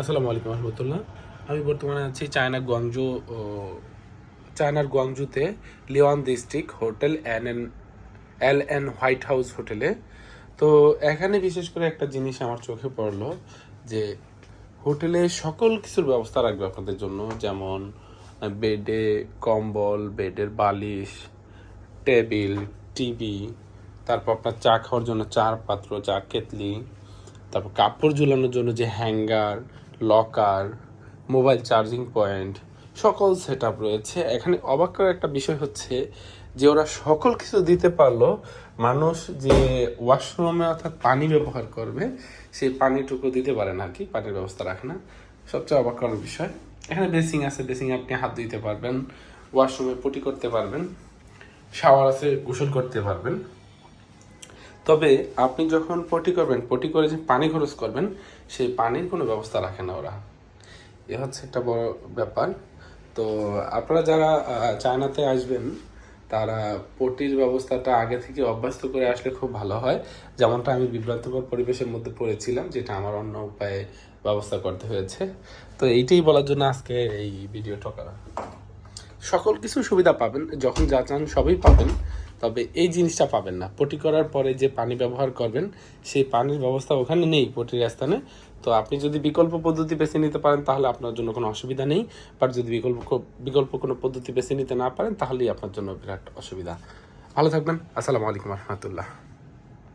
আসসালামু আলাইকুম রহমতুল্লাহ। আমি বর্তমানে আছি চায়না গোয়াংজু, ও, চায়নার গোয়াংজুতে Liwan district hotel N N, L N White House হোটেলে। তো এখানে বিশেষ করে একটা জিনিস আমার চোখে পড়ল যে হোটেলে সকল কিছুর ব্যবস্থা রাখবে আপনাদের জন্য, যেমন বেডে কম্বল, বেডের বালিশ, টেবিল, টিভি, তারপর আপনার চা খাওয়ার জন্য চার পাত্র, চা কেতলি তারপর কাপড় ঝুলানোর জন্য যে hanger locker, mobile charging point, সকল সেট রয়েছে। এখানে অবাক করার একটা বিষয় হচ্ছে যে ওরা সকল কিছু দিতে পারল, মানুষ যে ওয়াশরুমে অর্থাৎ পানি ব্যবহার করবে সেই পানিটুকু দিতে পারে না কি, পানির ব্যবস্থা রাখে না। সবচেয়ে অবাক করার বিষয়। এখানে বেসিং আছে বেসিংয়ে আপনি হাত দিতে পারবেন ওয়াশরুমে পটি করতে পারবেন, শাওয়ার আছে, গোসল করতে পারবেন। তবে আপনি যখন পটি করবেন, পটি করে যে পানি খরচ করবেন, সেই পানির কোনো ব্যবস্থা রাখে না ওরা। এ হচ্ছে একটা বড় ব্যাপার। তো আপনারা যারা চায়নাতে আসবেন, তারা পটির ব্যবস্থাটা আগে থেকে অভ্যস্ত করে আসলে খুব ভালো হয়। যেমনটা আমি বিভ্রান্তকর পরিবেশের মধ্যে পড়েছিলাম, যেটা আমার অন্য উপায়ে ব্যবস্থা করতে হয়েছে। তো এইটাই বলার জন্য আজকে এই ভিডিওটা করা। সকল কিছু সুবিধা পাবেন, যখন যা চান সবই পাবেন। তবে এই জিনিসটা পাবেন না। পটি করার পরে যে পানি ব্যবহার করবেন, সেই পানির ব্যবস্থা ওখানে নেই পটির স্থানে। তো আপনি যদি বিকল্প পদ্ধতি বেছে নিতে পারেন, তাহলে আপনার জন্য কোনো অসুবিধা নেই। বাট যদি বিকল্প বিকল্প কোনো পদ্ধতি বেছে নিতে না পারেন, তাহলেই আপনার জন্য বিরাট অসুবিধা। ভালো থাকবেন। আসসালামু আলাইকুম রহমতুল্লাহ।